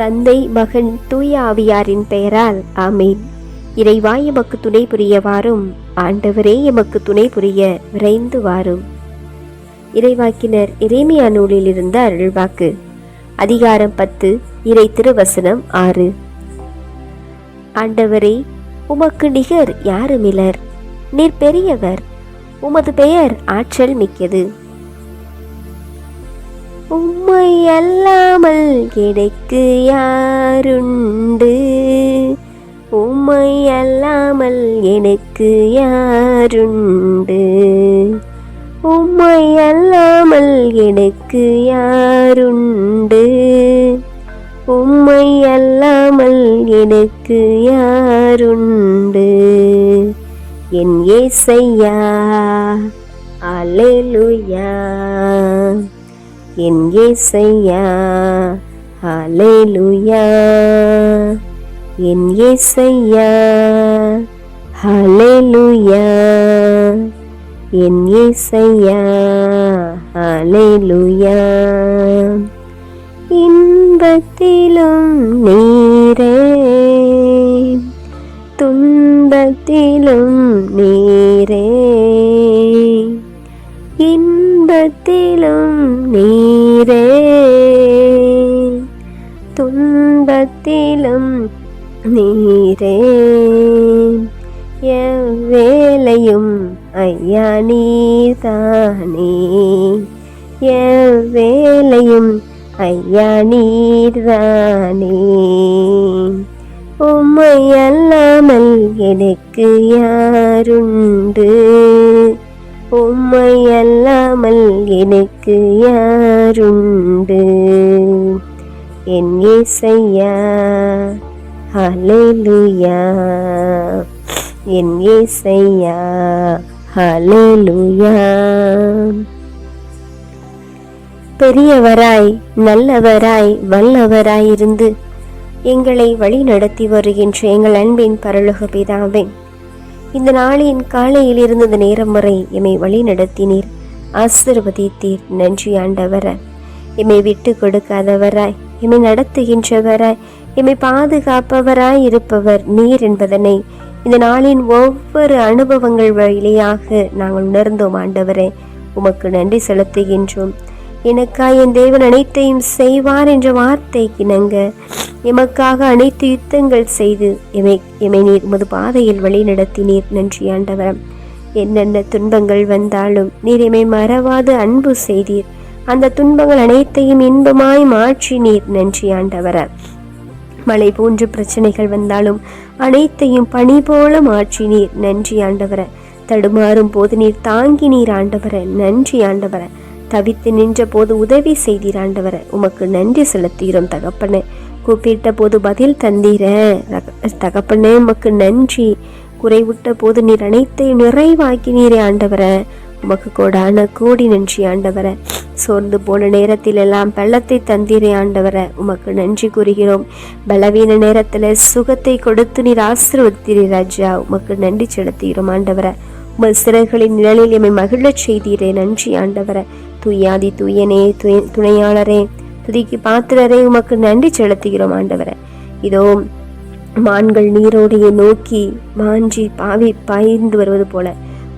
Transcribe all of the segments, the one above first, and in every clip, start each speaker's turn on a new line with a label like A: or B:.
A: தந்தை மகன் தூய ஆவியாரின் பெயரால் ஆமீன். இறைவா எமக்கு துணை புரிய வாரும். ஆண்டவரே எமக்கு துணை புரிய விரைந்து வாரும். இறைவாக்கினர் இறைமையா நூலில் இருந்த அருள்வாக்கு. அதிகாரம் பத்து இறை திருவசனம் ஆறு. ஆண்டவரே உமக்கு நிகர் யாருமிலர்? நீர் பெரியவர் உமது பெயர் ஆற்றல் மிக்கது. உம்மை அல்லாமல் எனக்கு யாருண்டு? உம்மை அல்லாமல் எனக்கு யாருண்டு? உம்மை அல்லாமல் எனக்கு யாருண்டு? உம்மை அல்லாமல் எனக்கு யாருண்டு? என் ஏசையா அல்லேலூயா என் ஏசையா? ஹலேலுயா என் ஏசையா? ஹலேலுயா என் ஏசையா? ஹலேலுயா இன்பத்திலும் நீரே. துன்பத்திலும் இன்பத்திலும் நீரே. துன்பத்திலும் நீரே. எவ்வேலையும் ஐயா நீர்தானே. எவ்வேலையும் ஐயா நீர்தானே. உம்மை அல்லாமல் எனக்கு யாருண்டு? உம்மையல்லாமல் எனக்கு யாருண்டு? என் ஏசையா ஹalleluya. என் ஏசையா ஹalleluya. பெரியவராய் நல்லவராய் வல்லவராய் இருந்து எங்களை வழி நடத்தி வருகின்ற எங்கள் அன்பின் பரலோக பிதாவே இந்த நாளின் காலையில் இருந்த நேரம் வரை எம்மை வழி நடத்தினீர். ஆசிர்வதித்தீர். நன்றி ஆண்டவர. எம்மை விட்டு கொடுக்காதவராய் எம்மை நடத்துகின்றவராய் எம்மை பாதுகாப்பவராய் இருப்பவர் நீர் என்பதனை இந்த நாளின் ஒவ்வொரு அனுபவங்கள் வழியாக நாங்கள் உணர்ந்தோம் ஆண்டவரே. உமக்கு நன்றி செலுத்துகின்றோம். எனக்காய் என் தேவன் அனைத்தையும் செய்வார் என்ற வார்த்தைக்கு இணங்க எமக்காக அனைத்து யுத்தங்கள் செய்து எமை எமை நீர் உமது பாதையில் வழி நடத்தினீர். நன்றி ஆண்டவர். என்னென்ன துன்பங்கள் வந்தாலும் நீர் எமை மறவாது அன்பு செய்தீர். அந்த துன்பங்கள் அனைத்தையும் இன்பமாய் மாற்றினீர். நன்றி ஆண்டவர. மழை போன்ற பிரச்சனைகள் வந்தாலும் அனைத்தையும் பனி போல மாற்றினீர். நன்றி ஆண்டவர. தடுமாறும் போது நீர் தாங்கி நீர் ஆண்டவர. நன்றி ஆண்டவர. தவித்து நின்ற போது உதவி செய்தீர் ஆண்டவர. உமக்கு நன்றி செலுத்துகிறோம் தகப்பன. கூப்பிட்ட போது பதில் தந்தீர. தகப்பனே உமக்கு நன்றி. குறைவிட்ட போது நீர் அனைத்தையும் நிறைவாக்கினீரே ஆண்டவர. உமக்கு கோடான கோடி நன்றி ஆண்டவர. சோர்ந்து போன நேரத்தில் எல்லாம் பள்ளத்தை தந்தீரே ஆண்டவர. உமக்கு நன்றி கூறுகிறோம். பலவீன நேரத்தில் சுகத்தை கொடுத்து நீர் ஆசீர்வதித்தீரே ராஜா. உமக்கு நன்றி செலுத்துகிறோம் ஆண்டவர. உமது சிறர்களின் நிழலில் எம்மை மகிழச் செய்தீரே. நன்றி ஆண்டவர. தூயாதி தூயனே துய துணையாளரே. துதிக்கு பாத்திரரை உமக்கு நன்றி செலுத்துகிறோம் ஆண்டவர. இதோ மான்கள் நீரோடையை நோக்கி மாஞ்சி பாவி பாய்ந்து வருவது போல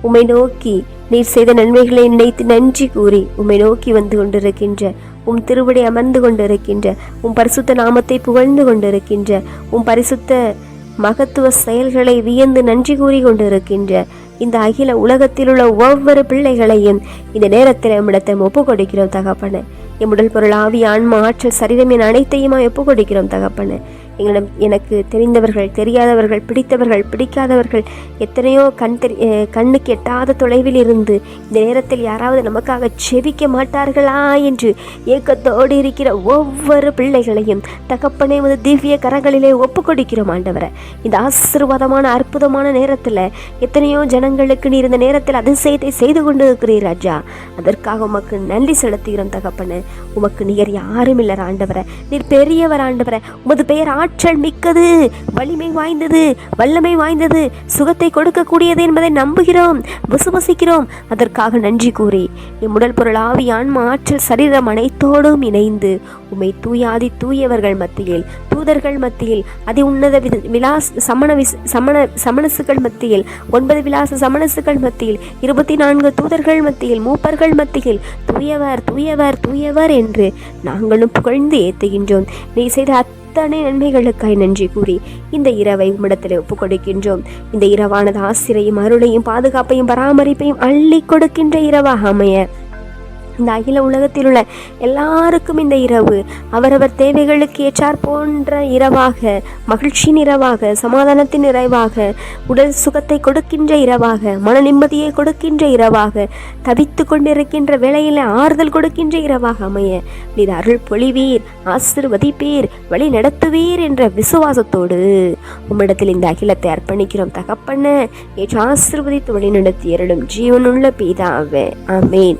A: உம்மை நோக்கி நீர் செய்த நன்மைகளை நினைத்து நன்றி கூறி உம்மை நோக்கி வந்து கொண்டிருக்கின்ற உம் திருவடி அமர்ந்து கொண்டிருக்கின்ற உம் பரிசுத்த நாமத்தை புகழ்ந்து கொண்டிருக்கின்ற உம் பரிசுத்த மகத்துவ செயல்களை வியந்து நன்றி கூறி கொண்டிருக்கின்ற இந்த அகில உலகத்தில் உள்ள ஒவ்வொரு பிள்ளைகளையும் இந்த நேரத்தில் நம்மிடத்தை ஒப்பு கொடுக்கிறோம் தகப்பன. எம் உடல் பொருள் ஆவி ஆன்மா ஆற்றல் சரீரம் என அனைத்தையுமா ஒப்பு கொடுக்கிறோம் தகப்பன. எங்களிடம் எனக்கு தெரிந்தவர்கள் தெரியாதவர்கள் பிடித்தவர்கள் பிடிக்காதவர்கள் எத்தனையோ கண் தெரி கண்ணுக்கு எட்டாத தொலைவில் இருந்து இந்த நேரத்தில் யாராவது நமக்காக செவிக்க மாட்டார்களா என்று ஏக்கத்தோடு இருக்கிற ஒவ்வொரு பிள்ளைகளையும் தகப்பனே வந்து திவ்ய கரங்களிலே ஒப்பு கொடுக்கிறோம் ஆண்டவரை. இந்த ஆசீர்வாதமான அற்புதமான நேரத்தில் எத்தனையோ ஜனங்களுக்கு நீர் இந்த நேரத்தில் அதிசயத்தை செய்து கொண்டு இருக்கிறீர் ராஜா. அதற்காக உமக்கு நன்றி செலுத்துகிறோம் தகப்பனு. உமக்கு நிகர் யாரும் இல்லை ஆண்டவரை. நீர் பெரியவர் ஆண்டவரை. உமது பெயர் ஆற்றல் மிக்கது வலிமை வாய்ந்தது வல்லமை வாய்ந்தது சுகத்தை கொடுக்கக்கூடியது என்பதை நம்புகிறோம் விசுவசிக்கிறோம். அதற்காக நன்றி கூறி எம் உடல் பொருள் ஆவி ஆன்மா ஆற்றல் சரீரம் அனைத்தோடும் இணைந்து உமை தூயாதி தூயவர்கள் மத்தியில் தூதர்கள் மத்தியில் அதி உன்னத விலாஸ் சமண விஸ் சமண சமணசுகள் மத்தியில் ஒன்பது விலாச சமணசுகள் மத்தியில் இருபத்தி நான்கு தூதர்கள் மத்தியில் மூப்பர்கள் மத்தியில் தூயவர் தூயவர் தூயவர் என்று நாங்களும் புகழ்ந்து ஏத்துகின்றோம். நீ செய்த அத்தனை நன்மைகளுக்காய் நன்றி கூறி இந்த இரவை உம்மிடத்தில் ஒப்புக் கொடுக்கின்றோம் இந்த இரவானது ஆசிரியையும் அருளையும் பாதுகாப்பையும் பராமரிப்பையும் அள்ளி கொடுக்கின்ற இரவாக அமைய. இந்த அகில உலகத்தில் உள்ள எல்லாருக்கும் இந்த இரவு. அவரவர் தேவைகளுக்கு ஏற்றார் போன்ற இரவாக மகிழ்ச்சியின் இரவாக சமாதானத்தின் நிறைவாக உடல் சுகத்தை கொடுக்கின்ற இரவாக மன நிம்மதியை கொடுக்கின்ற இரவாக தவித்து கொண்டிருக்கின்ற வேளையில் ஆறுதல் கொடுக்கின்ற இரவாக அமைய. நீர் அருள் பொழிவீர் ஆசிர்வதிப்பீர் வழி நடத்துவீர் என்ற விசுவாசத்தோடு உம்மிடத்தில் இந்த அகிலத்தை அர்ப்பணிக்கிறோம். தகப்பண்ண ஏற்று ஆசிர்வதித்து வழி நடத்தி அருளும் ஜீவனுள்ள பீதாவே. ஆமேன்.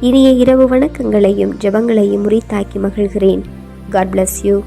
A: இனிய இரவு வணக்கங்களையும் ஜெபங்களையும் முறித்தாக்கி மகிழ்கிறேன். God bless you